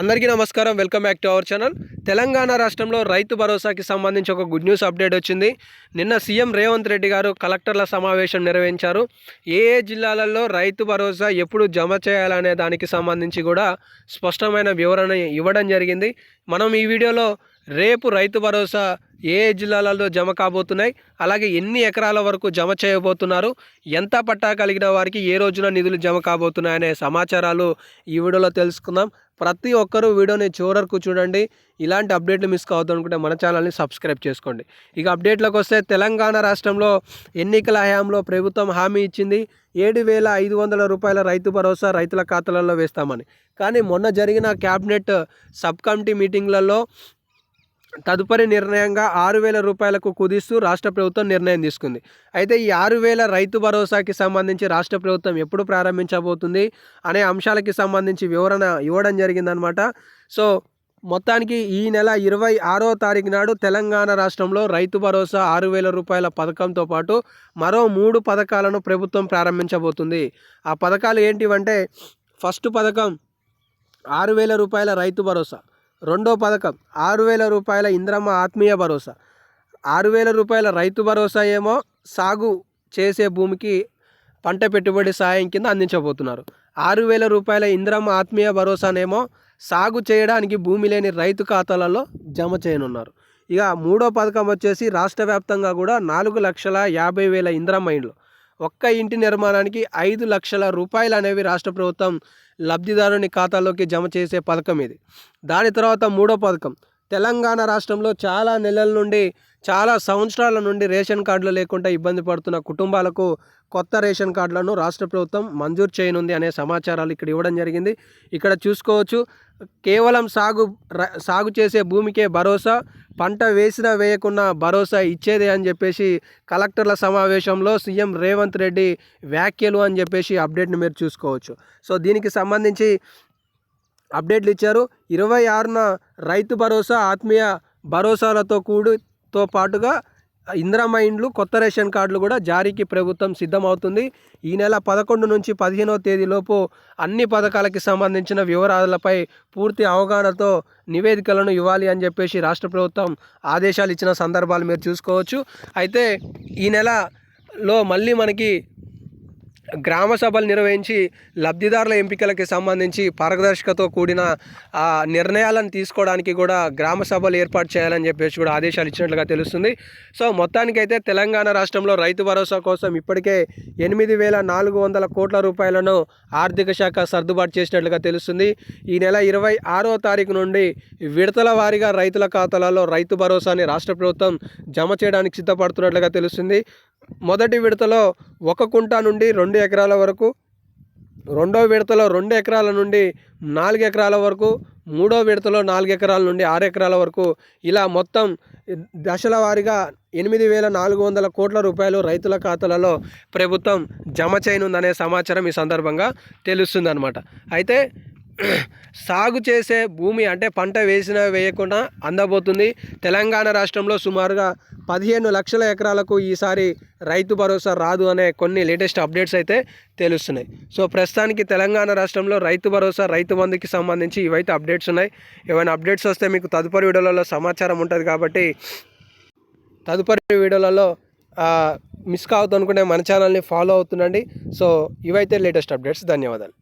అందరికీ నమస్కారం. Welcome back to our channel. Telangana రాష్ట్రంలో రైతు భరోసాకి సంబంధించి ఒక గుడ్ న్యూస్ అప్డేట్ వచ్చింది. నిన్న సీఎం రేవంత్ రెడ్డి గారు కలెక్టర్ల సమావేశం నిర్వహించారు. ఏ ఏ జిల్లాలలో రైతు భరోసా ఎప్పుడు జమ చేయాలనే దానికి సంబంధించి కూడా స్పష్టమైన వివరణ ఇవ్వడం జరిగింది. మనం ఈ వీడియోలో రేపు రైతు భరోసా ఏ జిల్లాలలో జమ కాబోతున్నాయి? అలాగే ఎన్ని ఎకరాల వరకు జమ చేయబోతున్నారు? ఎంత పట్టా కలిగిన వారికి ఏ రోజున నిధులు జమ కాబోతున్నాయనే సమాచారాలు ఈ వీడియోలో తెలుసుకుందాం. ప్రతి ఒక్కరూ వీడియోని చివరకు చూడండి. ఇలాంటి అప్డేట్లు మిస్ కావద్దు అనుకుంటే మన ఛానల్ని సబ్స్క్రైబ్ చేసుకోండి. ఇక అప్డేట్లకు వస్తే తెలంగాణ రాష్ట్రంలో ఎన్నికల హయాంలో ప్రభుత్వం హామీ ఇచ్చింది. ఏడు వేల ఐదు వందల రూపాయల రైతు భరోసా రైతుల ఖాతాలలో వేస్తామని. కానీ మొన్న జరిగిన క్యాబినెట్ సబ్ కమిటీ మీటింగ్లలో తదుపరి నిర్ణయంగా ఆరు వేల రూపాయలకు కుదిస్తూ రాష్ట్ర ప్రభుత్వం నిర్ణయం తీసుకుంది. అయితే ఈ ఆరు వేల రైతు భరోసాకి సంబంధించి రాష్ట్ర ప్రభుత్వం ఎప్పుడు ప్రారంభించబోతుంది అనే అంశాలకి సంబంధించి వివరణ ఇవ్వడం జరిగిందనమాట సో మొత్తానికి ఈ నెల ఇరవై ఆరో తారీఖు నాడు తెలంగాణ రాష్ట్రంలో రైతు భరోసా ఆరు వేల రూపాయల పథకంతో పాటు మరో మూడు పథకాలను ప్రభుత్వం ప్రారంభించబోతుంది. ఆ పథకాలు ఏంటివంటే ఫస్ట్ పథకం ఆరు వేల రూపాయల రైతు భరోసా. రెండో పథకం. ఆరు వేల రూపాయల ఇంద్రమ్మ ఆత్మీయ భరోసా. ఆరు వేల రూపాయల రైతు భరోసా ఏమో సాగు చేసే భూమికి పంట పెట్టుబడి సాయం కింద అందించబోతున్నారు. ఆరు వేల రూపాయల ఇంద్రమ్మ ఆత్మీయ భరోసానేమో సాగు చేయడానికి భూమి లేని రైతు ఖాతాలలో జమ చేయనున్నారు. ఇక మూడో పథకం వచ్చేసి రాష్ట్ర వ్యాప్తంగా కూడా నాలుగు లక్షల యాభై వేల ఇంద్రమ్మ ఇండ్లు. ఒక్క ఇంటి నిర్మాణానికి ఐదు లక్షల రూపాయలు అనేవి రాష్ట్ర ప్రభుత్వం లబ్ధిదారుని ఖాతాలోకి జమ చేసే పథకం ఇది. దాని తర్వాత మూడో పథకం. తెలంగాణ రాష్ట్రంలో చాలా నెలల నుండి చాలా సంవత్సరాల నుండి రేషన్ కార్డులు లేకుండా ఇబ్బంది పడుతున్న కుటుంబాలకు కొత్త రేషన్ కార్డులను రాష్ట్ర ప్రభుత్వం మంజూరు చేయనుంది అనే సమాచారాలు ఇక్కడ ఇవ్వడం జరిగింది. ఇక్కడ చూసుకోవచ్చు కేవలం సాగు సాగు చేసే భూమికే భరోసా పంట వేసినా వేయకున్నా భరోసా ఇచ్చేదే అని చెప్పేసి కలెక్టర్ల సమావేశంలో సీఎం రేవంత్ రెడ్డి వ్యాఖ్యలు అని చెప్పేసి అప్డేట్ని మీరు చూసుకోవచ్చు. సో దీనికి సంబంధించి అప్డేట్లు ఇచ్చారు. ఇరవై ఆరున రైతు భరోసా ఆత్మీయ భరోసాలతో కూడి తో పాటుగా ఇందిరమ్మ ఇండ్లు కొత్త రేషన్ కార్డులు కూడా జారీకి ప్రభుత్వం సిద్ధమవుతుంది. ఈ నెల పదకొండు నుంచి పదిహేనవ తేదీలోపు అన్ని పథకాలకి సంబంధించిన వివరాలపై పూర్తి అవగాహనతో నివేదికలను ఇవ్వాలి అని చెప్పేసి రాష్ట్ర ప్రభుత్వం ఆదేశాలు ఇచ్చిన సందర్భాలు మీరు చూసుకోవచ్చు. అయితే ఈ నెలలో మళ్ళీ మనకి గ్రామ సభలు నిర్వహించి లబ్ధిదారుల ఎంపికలకి సంబంధించి పారదర్శకతో కూడిన ఆ, నిర్ణయాలను తీసుకోవడానికి కూడా గ్రామ సభలు ఏర్పాటు చేయాలని చెప్పేసి కూడా ఆదేశాలు ఇచ్చినట్లుగా తెలుస్తుంది. సో మొత్తానికైతే తెలంగాణ రాష్ట్రంలో రైతు భరోసా కోసం ఇప్పటికే ఎనిమిది వేల నాలుగు వందల కోట్ల రూపాయలను ఆర్థిక శాఖ సర్దుబాటు చేసినట్లుగా తెలుస్తుంది. ఈ నెల ఇరవై ఆరో తారీఖు నుండి విడతల వారీగా రైతుల ఖాతాలలో రైతు భరోసాని రాష్ట్ర ప్రభుత్వం జమ చేయడానికి సిద్ధపడుతున్నట్లుగా తెలుస్తుంది. మొదటి విడతలో ఒక కుంట నుండి రెండు ఎకరాల వరకు రెండో విడతలో రెండు ఎకరాల నుండి నాలుగు ఎకరాల వరకు మూడో విడతలో నాలుగు ఎకరాల నుండి ఆరు ఎకరాల వరకు ఇలా మొత్తం దశల వారీగా ఎనిమిది వేల నాలుగు వందల కోట్ల రూపాయలు రైతుల ఖాతాలలో ప్రభుత్వం జమ చేయనుందనే సమాచారం ఈ సందర్భంగా తెలుస్తుందన్నమాట. అయితే సాగు చేసే భూమి అంటే పంట వేసినా వేయకుండా అందబోతుంది. తెలంగాణ రాష్ట్రంలో సుమారుగా పదిహేను లక్షల ఎకరాలకు ఈసారి రైతు భరోసా రాదు అనే కొన్ని లేటెస్ట్ అప్డేట్స్ అయితే తెలుస్తున్నాయి. సో ప్రస్తుతానికి తెలంగాణ రాష్ట్రంలో రైతు భరోసా రైతు బంధుకి సంబంధించి ఇవైతే అప్డేట్స్ ఉన్నాయి. ఏమైనా అప్డేట్స్ వస్తే మీకు తదుపరి వీడియోలలో సమాచారం ఉంటుంది కాబట్టి తదుపరి వీడియోలలో మిస్ కావద్దు అనుకుంటే మన ఛానల్ని ఫాలో అవుతుండండి. సో ఇవైతే లేటెస్ట్ అప్డేట్స్. ధన్యవాదాలు.